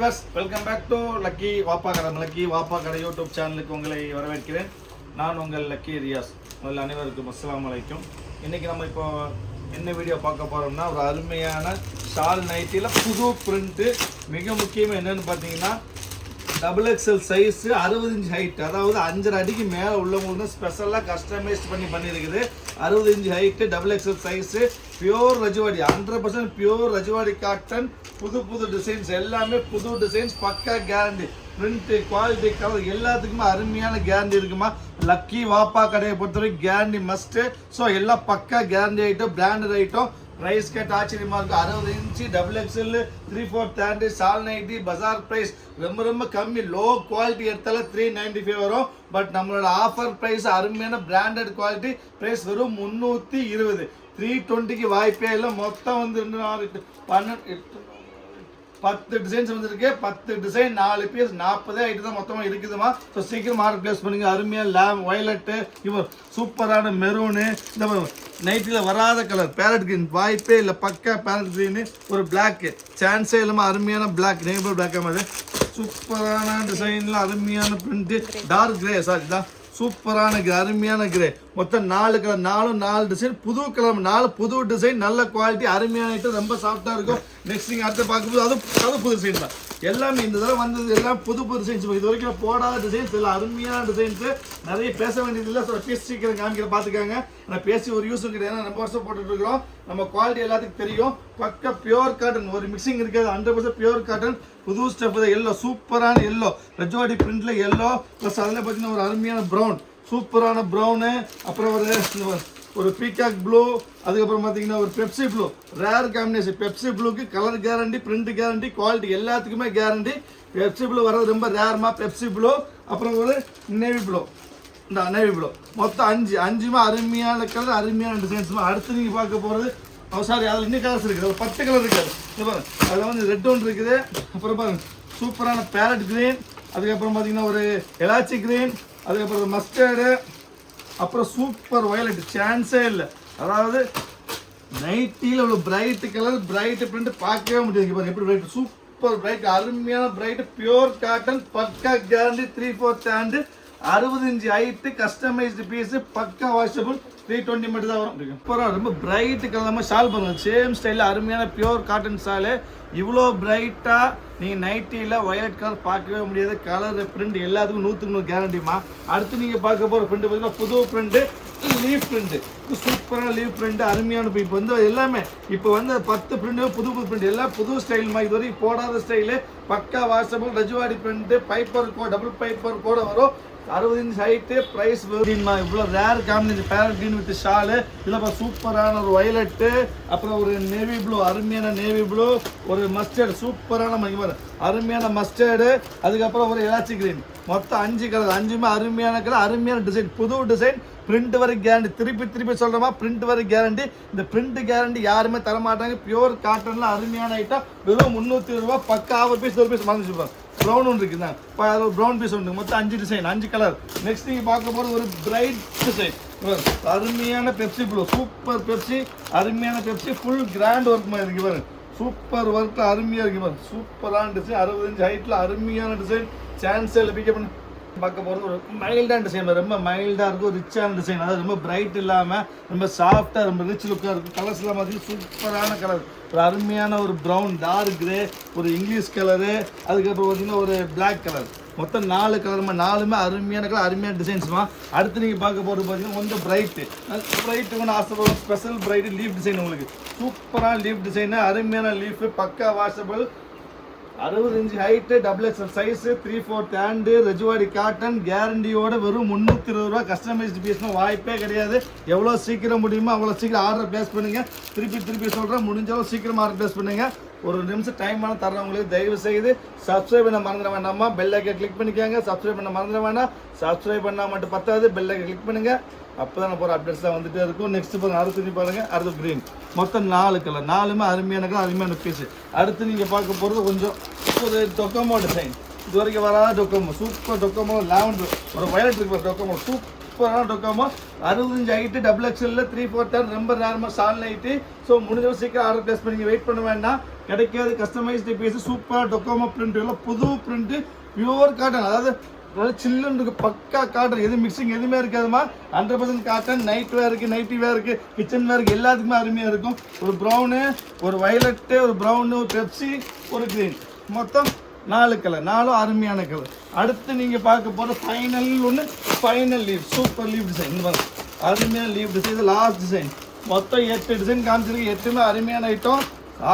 Viewers welcome back to lucky வாப்பா கடை lucky வாப்பா கடை யூடியூப் சேனலுக்கு உங்களை வரவேற்கிறேன். நான் உங்கள் லக்கி ரியாஸ் முதல்ல அனைவருக்கும் அஸ்லாம் அலைக்கும். இன்றைக்கி நம்ம இப்போ என்ன வீடியோ பார்க்க போகிறோம்னா ஒரு அருமையான ஷால் நைட்டியில் புது பிரிண்ட்டு மிக முக்கியமாக என்னன்னு பார்த்தீங்கன்னா டபுள் எக்ஸ்எல் சைஸ் அறுபது இன்ச் ஹைட் அதாவது அஞ்சரை அடிக்கு மேலே உள்ளவங்களுக்கு தான் ஸ்பெஷலாக கஸ்டமைஸ் பண்ணி பண்ணியிருக்குது அறுபது inch height double XL size pure Rajwadi. Hundred percent pure Rajwadi cotton புது புது டிசைன்ஸ் எல்லாமே புது டிசைன்ஸ் பக்கா கேரண்டி பிரிண்ட்டு குவாலிட்டி கலர் எல்லாத்துக்குமே அருமையான கேரண்டி இருக்குமா? லக்கி வாப்பா கடையை பொறுத்தவரைக்கும் கேரண்டி மஸ்ட்டு ஸோ எல்லாம் பக்கா guarantee item branded item price gate ஆச்சரியமா இருக்கும் அறுபது inch double XL three four thirty shawl ninety பஜார் ப்ரைஸ் ரொம்ப ரொம்ப கம்மி. லோ குவாலிட்டி எடுத்தாலும் த்ரீ நைன்டி ஃபைவ் வரும். பட் நம்மளோட ஆஃபர் ப்ரைஸ் அருமையான பிராண்டட் குவாலிட்டி ப்ரைஸ் வெறும் முந்நூற்றி இருபது. த்ரீ டுவெண்ட்டிக்கு வாய்ப்பே இல்லை. மொத்தம் வந்து ரெண்டு பன்னெண்டு எட்டு, பத்து டிசைன்ஸ் வந்திருக்கு. பத்து டிசைன் நாலு பீஸ் நாற்பதே ஐட்டம் தான் மொத்தமாக இருக்குதுமா ஸோ சீக்கிரம் ஆர்டர் பிளேஸ் பண்ணுங்க. அருமையாக லேம் வயலட்டு இவன் சூப்பரான மெரூனு இந்த நைட்டில் வராத கலர் பேரட் கிரீன் வாய்ப்பே இல்லை. பக்கா பேரட் கிரீனு ஒரு பிளாக்கு சான்ஸே இல்லாமல் அருமையான பிளாக் நேபிள் பிளாக்காக மாதிரி. சூப்பரான டிசைனில் அருமையான பிரிண்ட்டு டார்க் கிரே சாரி தான் சூப்பரான கிரே அருமையான கிரே மொத்தம் நாலு கலர் நாலும் நாலு டிசைன் புது கலர் நாலு புது டிசைன் நல்ல குவாலிட்டி அருமையான ஐட்டம் ரொம்ப சாஃப்டாக இருக்கும். நெக்ஸ்ட் நீங்கள் அடுத்து பார்க்கும்போது அதுவும் அது புது டிசைன் தான். எல்லாமே இந்த தடவை வந்தது எல்லாம் புது புது டிசைன்ஸ் இது வரைக்கும் போடாத டிசைன்ஸ் எல்லாம் அருமையான டிசைன்ஸ் நிறைய பேச வேண்டியது இல்லை சொல்ல பேசி சீக்கிரம் காமிக்கிற பார்த்துக்காங்க. நான் பேசி ஒரு யூஸும் கிடையாது ஏன்னா ரொம்ப வருஷம் போட்டுட்டு நம்ம குவாலிட்டி எல்லாத்துக்கும் தெரியும். பக்க பியோர் காட்டன் ஒரு மிக்சிங் இருக்காது ஹண்ட்ரட் பர்சன்ட் பியோர் காட்டன் புது ஸ்டெப் எல்லோ சூப்பரான எல்லோ ரெஜோடி பிரிண்டில் எல்லோ ப்ளஸ் அதில் பார்த்தீங்கன்னா ஒரு அருமையான ப்ரௌன் சூப்பரான ப்ரௌனு அப்புறம் ஒரு ஒரு பீகாக் ப்ளூ அதுக்கப்புறம் பார்த்தீங்கன்னா ஒரு Pepsi blue rare combination Pepsi ப்ளூக்கு colour guarantee print guarantee quality எல்லாத்துக்குமே கேரண்டி பெப்சி ப்ளூ வர்றது ரொம்ப ரேர்மா பெப்சி ப்ளூ அப்புறம் ஒரு நேவி ப்ளூ இந்த நேவி ப்ளூ மொத்தம் அஞ்சு அஞ்சுமே அருமையான கலர் அருமையான டிசைன்ஸ்மா அடுத்து நீங்கள் பார்க்க போகிறது ஓ சாரி அதில் இன்னும் கலர்ஸ் இருக்குது. ஒரு பத்து கலர் இருக்காது. பாருங்க. அதில் வந்து ரெட் ஒன்று இருக்குது. அப்புறம் பாருங்க. சூப்பரான பேரட் கிரீன் அதுக்கப்புறம் பார்த்தீங்கன்னா ஒரு எலாச்சி கிரீன் அதுக்கப்புறம் மஸ்டர்டு அப்புறம் சூப்பர் வயலட் சான்ஸே இல்லை. அதாவது நைட்டியில் உள்ள பிரைட் கலர் பிரைட் பிரிண்ட் பார்க்கவே முடியாது. பாருங்க எப்படி பிரைட் சூப்பர் பிரைட் அருமையான பிரைட் பியூர் காட்டன் பக்கா கேரண்டி த்ரீ ஃபோர் ஹேண்டு அறுபது இன்ச்சு ஹைட்டு கஸ்டமைஸ்டு பீஸு பக்கா வாஷபிள் த்ரீ டுவெண்ட்டி மட்டும் தான் வரும் அப்புறம் ரொம்ப பிரைட் கலர் ஷால் பண்ணுவோம் சேம் ஸ்டைலில் அருமையான பியூர் காட்டன் ஷாலு இவ்வளோ பிரைட்டாக நீங்கள் நைட்டியில் வயலட் கலர் பார்க்கவே முடியாது. கலர் பிரிண்ட் எல்லாத்துக்கும் நூற்றுக்கு நூறு கேரண்டிமா அடுத்து நீங்கள் பார்க்க போகிற பிரிண்ட் பார்த்தீங்கன்னா புது பிரிண்ட்டு லீஃப் பிரிண்ட் சூப்பரான லீஃப் பிரிண்ட் அருமையான இப்போ வந்து எல்லாமே இப்போ வந்து பத்து பிரிண்ட் புது புது பிரிண்ட் எல்லாம் புது ஸ்டைல் மாதிரி இது வரைக்கும் போடாத ஸ்டைலு பக்கா washable Rajwadi print piper go double piper கூட வரும். அறுபது இன்ச் ஹைட்டு ப்ரைஸ் இவ்வளோ rare combination parrot green with shawl இல்லைப்பா சூப்பரான ஒரு வயலட்டு அப்புறம் ஒரு நேவி ப்ளூ அருமையான நேவி ப்ளூ ஒரு மஸ்டர்ட் சூப்பரான மகிமர் அருமையான மஸ்டர்டு அதுக்கப்புறம் ஒரு எலாச்சி கிரீன் மொத்தம் அஞ்சு கலர் அஞ்சுமே அருமையான கலர் அருமையான டிசைன் புது டிசைன் பிரிண்ட் வரை கேரண்டி திருப்பி திருப்பி சொல்கிறோமா பிரிண்ட் வரை கேரண்டி இந்த பிரிண்ட் கேரண்டி யாருமே தர மாட்டாங்க பியூர் காட்டனில் அருமையான ஐட்டம் வெறும் முந்நூற்றி ரூபா பக்கா ஒரு பீஸ் ஒரு பீஸ் மறந்துச்சுப்பாங்க ப்ரௌன் ஒன்று இருக்குதா? இப்போ அது ஒரு ப்ரௌன் பீஸ் ஒன்று மொத்தம் அஞ்சு டிசைன் அஞ்சு கலர் நெக்ஸ்ட் நீங்கள் பார்க்க போகிறது ஒரு பிரைட் டிசைன் அருமையான பெப்சி ப்ளூ சூப்பர் பெப்சி அருமையான பெப்சி ஃபுல் கிராண்ட் ஒர்க் மாதிரி இருக்குது பாருங்க. சூப்பர் ஒர்க் அருமையாக இருக்கு பாருங்க சூப்பரான டிசைன் அறுபத்தஞ்சு ஹைட்டில் அருமையான டிசைன் சான்ஸில் பிக்கப் பண்ணி. பார்க்க போகிறது ஒரு மைல்டான டிசைன் ரொம்ப மைல்டாக இருக்கும் ரிச்சான டிசைன் அதாவது ரொம்ப பிரைட் இல்லாமல் ரொம்ப சாஃப்டாக ரொம்ப ரிச் லுக்காக இருக்கும். கலர்ஸ்லாம் பார்த்தீங்கன்னா சூப்பரான கலர் ஒரு அருமையான ஒரு ப்ரௌன் டார்க் கிரே ஒரு இங்கிலீஷ் கலரு அதுக்கப்புறம் பார்த்தீங்கன்னா ஒரு பிளாக் கலர் மொத்தம் நாலு கலருமா நாலுமே அருமையான கலர் அருமையான டிசைன்ஸ்மா அடுத்து நீங்கள் பார்க்க போகிறது பார்த்தீங்கன்னா கொஞ்சம் பிரைட்டு பிரைட்டு ஒன்று ஆசைப்படும் ஸ்பெஷல் பிரைட்டு லீஃப் டிசைன் உங்களுக்கு. சூப்பரான லீஃப் டிசைனு அருமையான லீஃபு பக்கா வாஷபிள் அறுபது inch height double XL size three fourth hand Rajwadi cotton கேரண்டியோட வெறும் முந்நூற்றி இருபது ரூபா. கஸ்டமைஸ்டு பீஸ்னால் வாய்ப்பே கிடையாது. எவ்வளோ சீக்கிரம் முடியுமோ அவ்வளோ சீக்கிரம் ஆர்டர் ப்ளேஸ் பண்ணுங்கள் திருப்பி திருப்பி சொல்கிறேன் முடிஞ்சளவு சீக்கிரம் ஆர்டர் ப்ளேஸ் பண்ணுங்கள் ஒரு நிமிஷம் டைம் ஆனால் தர்றவங்களுக்கு தயவு செய்து சப்ஸ்கிரைப் பண்ண மறந்துட வேண்டாமா பெல்லைக்கை கிளிக் பண்ணிக்கோங்க. சப்ஸ்கிரைப் பண்ண மறந்துட வேண்டாம். சப்ஸ்கிரைப் பண்ணால் மட்டும் பத்தாது. பெல்லைக்கை கிளிக் பண்ணுங்கள் அப்போ தான் போகிற அப்டேட்ஸ் தான் வந்துட்டே இருக்கும். நெக்ஸ்ட் பாருங்கள் அடுத்து நீ பாருங்கள் அடுத்து க்ரீன் மொத்தம் நாலு கலர் நாலுமே அருமையான கலர் அருமையான பீஸ் அடுத்து நீங்கள் பார்க்க போகிறது கொஞ்சம் ஒரு டொக்கமோ டிசைன் இது வரைக்கும் வராத டொக்கமோ சூப்பர் டொக்கமோ லாவெண்டர் ஒரு வயலட் இருக்கு டொக்கமோ சூப்பரான டொக்கோமோ அறுபத்தஞ்சு ஹைட்டு டபுள் எக்ஸ்எல்ல த்ரீ ஃபோர் தேர்ட் ரொம்ப நேரமாக சால் நைட்டு ஸோ முடிஞ்ச சீக்கிரம் ஆர்டர் பிளேஸ் பண்ணி வெயிட் பண்ண வேண்டாம். கிடைக்காது கஸ்டமைஸ்டு பீஸ் சூப்பராக டொக்கோமோ பிரிண்ட் எல்லாம் புது பிரிண்ட்டு பியூர் காட்டன் அதாவது நல்லா சில்லுன்னு இருக்குது பக்கா காட்டன் எது மிக்சிங் எதுவுமே இருக்காதுமா hundred percent cotton night wear இருக்குது நைட்டி வேர் இருக்குது கிச்சன் வேர் இருக்குது எல்லாத்துக்குமே அருமையாக இருக்கும். ஒரு ப்ரௌனு ஒரு வயலட்டு ஒரு ப்ரௌனு ஒரு பெப்சி ஒரு க்ரீன் மொத்தம் நாலு கலர் நாலும் அருமையான கலர் அடுத்து நீங்கள் பார்க்க போகிற ஃபைனல் ஒன்று final leaf super leaf design இந்த மாதிரி அருமையான லீவ் டிசைன் இது லாஸ்ட் டிசைன் மொத்தம் எட்டு டிசைன் காமிச்சிருக்கு. எட்டுமே அருமையான ஐட்டம்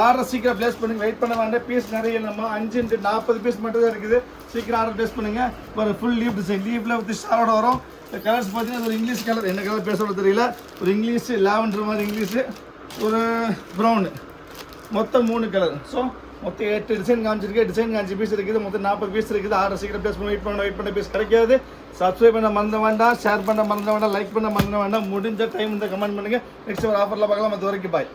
ஆர்டர் சீக்கிரம் ப்ளேஸ் பண்ணி வெயிட் பண்ண வேண்டாம். பீஸ் நிறைய நம்ம அஞ்சு நாற்பது பீஸ் மட்டும் தான் இருக்குது. சீக்கிரம் ஆர்டர் பேஸ் பண்ணுங்கள் ஒரு ஃபுல் லீவ் டிசைன் லீவில் வித் ஷாரோட வரும். இந்த கலர்ஸ் பார்த்தீங்கன்னா ஒரு இங்கிலீஷ் கலர் என்ன கலர் பேச தெரியல. ஒரு இங்கிலீஷு லாவெண்டர் மாதிரி இங்கிலீஷு ஒரு ப்ரௌனு மொத்தம் மூணு கலர் ஸோ மொத்தம் எட்டு டிசைன் காமிச்சிருக்கு. டிசைன் காமிச்சு பீஸ் இருக்குது. மொத்தம் நாற்பது பீஸ் இருக்குது. ஆர்டர் சீக்கிரம் பேஸ் பண்ணி வெயிட் பண்ண வெயிட் பண்ண பீஸ் கிடைக்காது. சப்ஸ்கிரைப் பண்ண மறந்த வேண்டாம். ஷேர் பண்ண மறந்த வேண்டாம். லைக் பண்ண மறந்த வேண்டாம். முடிஞ்ச டைம் இந்த கமெண்ட் பண்ணுங்க. நெக்ஸ்ட் ஒரு ஆஃபரில் பார்க்கலாம். அது வரைக்கும் பாய்